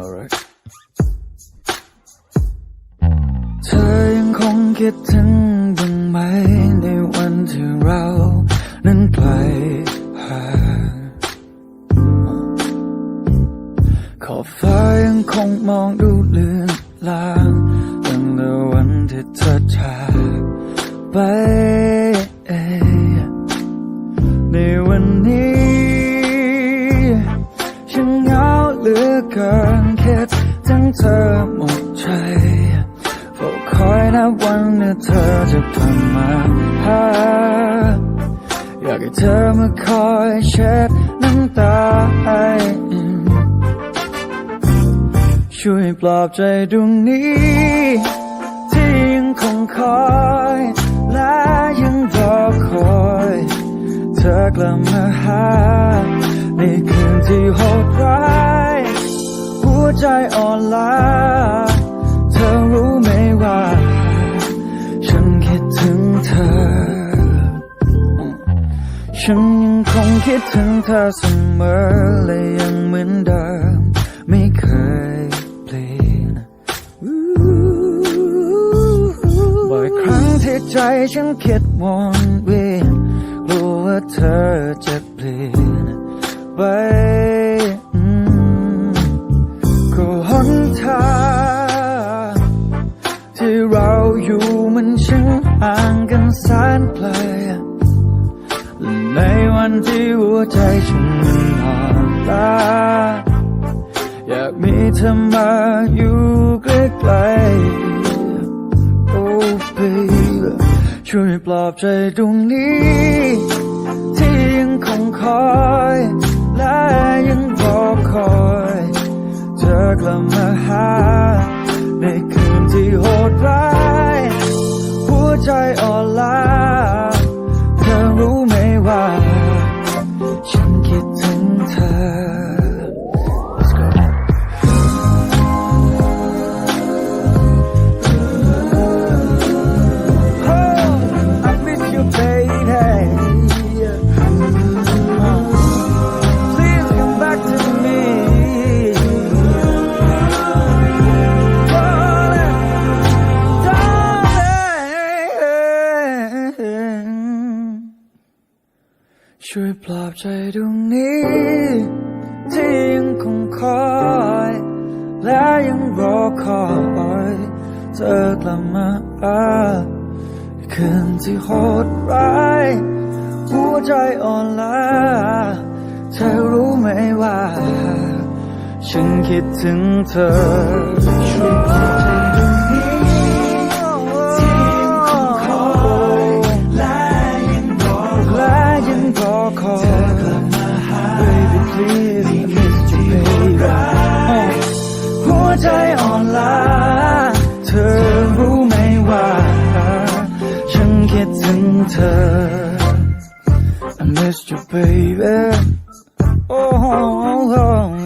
alright เธอยังคงคิดถึงบ้างไหมในวันที่เรานั้นไปลห่างขอบฟ้ายังคงมองดูเลือนลางตั้งแต่วันที่เธอจากไป เหลือเกินคิดถึงเธอหมดใจเฝ้าคอยนับวันที่เธอจะกลับมาหาอยากให้เธอมาคอยเช็ดน้ำตาให้ช่วยปลอบใจดวงนี้ ที่ยังคงคอยและยังรอคอย เธอกลับมาหาในคืนที่โหดร้าย ใจอ่อนล้า เธอรู้ไหมว่า ฉันคิดถึงเธอ ฉันยังคงคิดถึงเธอเสมอและยังเหมือนเดิม ไม่เคยเปลี่ยนบ่อยครั้งที่ใจฉันคิดวนเวียนกลัวว่าเธอจะเปลี่ยนไป ที่เราอยู่มันช่างห่างกันแสนไกลในวันที่หัวใจฉันมันอ่อนล้าอยากมีเธอมาอยู่ใกล้ๆโอ้ baby ช่วยปลอบใจตรงนี้ ว่า ฉันคิดถึงเธอ ช่วยปลอบใจดวงนี้ที่ยังคงคอย และยังรอคอยเธอกลับมาคืนที่โหดร้ายหัวใจอ่อนล้าเธอรู้ไหมว่า ฉันคิดถึงเธอ winter. I missed you, baby. Oh, oh, oh.